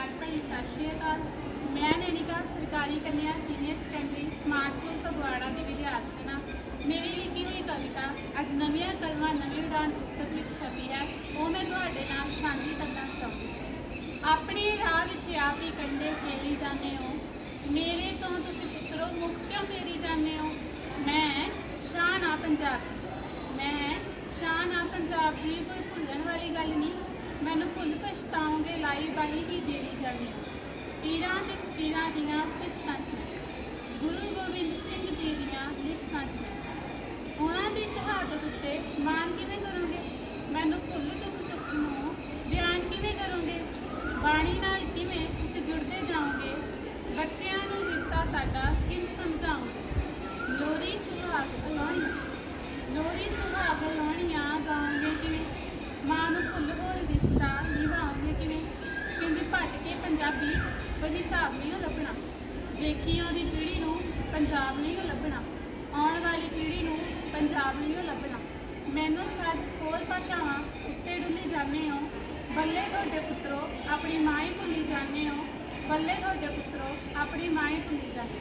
ਪਿਆਰ ਭਰੀ ਸਤਿ ਸ਼੍ਰੀ ਅਕਾਲ ਮੈਂ ਨੈਣਿਕਾ ਸਰਕਾਰੀ ਕੰਨਿਆ senior secondary smart school Phagwara ਦੀ ਵਿਦਿਆਰਥਣ ਹਾਂ ਮੇਰੀ ਲਿਖੀ ਹੋਈ ਕਵਿਤਾ, ਅੱਜ ਨਵੀਆਂ ਕਲਮਾਂ, ਨਵੀਂ ਉਡਾਨ ਪੁਸਤਕ ਵਿੱਚ ਛਪੀ ਹੈ, ਉਹ ਮੈਂ ਤੁਹਾਡੇ ਨਾਲ ਸਾਂਝੀ ਕਰਨਾ ਚਾਹੁੰਦੀ ਹਾਂ। ਆਪਣੇ ਰਾਹ ਵਿੱਚ ਆਪ ਹੀ ਕੰਡੇ ਫੇਰੀ ਜਾਂਦੇ ਹੋ, ਮੇਰੇ ਤੋਂ ਤੁਸੀਂ ਪੁੱਤਰੋ, ਮੁੱਖ ਕਿਉਂ ਫੇਰੀ ਜਾਂਦੇ ਹੋ? ਮੈਂ ਸ਼ਾਨ ਆ ਪੰਜਾਬ, ਮੈਂ ਸ਼ਾਨ ਆ ਪੰਜਾਬ ਦੀ ਕੋਈ ਭੁੱਲਣ ਵਾਲੀ ਗੱਲ ਨਹੀਂ, ਮੈਨੂੰ ਭੁੱਲ ਪਛਤਾਉਂਗੇ ਲਾਈ ਬਾਈ ਹੀ ਦੇ ਜਾਂਦੇ ਹੋ ਪੀਰਾਂ ਤੇ ਫਕੀਰਾਂ ਦੀਆਂ ਸਿਫਤਾਂ ਚ ਗੁਰੂ ਗੋਬਿੰਦ ਸਿੰਘ ਜੀ ਦੀਆਂ ਲਿਖਤਾਂ ਚ ਮੈਂ ਉਹਨਾਂ ਦੀ ਸ਼ਹਾਦਤ ਉੱਤੇ ਮਾਨ ਕਿਵੇਂ ਕਰੋਗੇ? ਮੈਨੂੰ ਭੁੱਲ ਦੁੱਖ ਸੁੱਖ ਨੂੰ ਬਿਆਨ ਕਿਵੇਂ ਕਰੋਗੇ? ਬਾਣੀ ਨਾਲ ਕੋਈ ਹਿਸਾਬ ਨਹੀਂ ਉਹ ਲੱਭਣਾ। ਦੇਖੀ ਆਉਂਦੀ ਪੀੜ੍ਹੀ ਨੂੰ ਪੰਜਾਬ ਨਹੀਂ ਉਹ ਲੱਭਣਾ। ਆਉਣ ਵਾਲੀ ਪੀੜ੍ਹੀ ਨੂੰ ਪੰਜਾਬ ਨਹੀਂ ਉਹ ਲੱਭਣਾ। ਮੈਨੂੰ ਛੱਡ ਹੋਰ ਭਾਸ਼ਾਵਾਂ ਉੱਤੇ ਡੁੱਲੀ ਜਾਂਦੇ ਹੋ। ਬੱਲੇ ਤੁਹਾਡੇ ਪੁੱਤਰੋ, ਆਪਣੀ ਮਾਂ ਹੀ ਭੁੱਲੀ ਜਾਂਦੇ ਹੋ। ਬੱਲੇ ਤੁਹਾਡੇ ਪੁੱਤਰੋ, ਆਪਣੀ ਮਾਂ ਹੀ ਭੁੱਲੀ ਜਾਂਦੇ ਹੋ।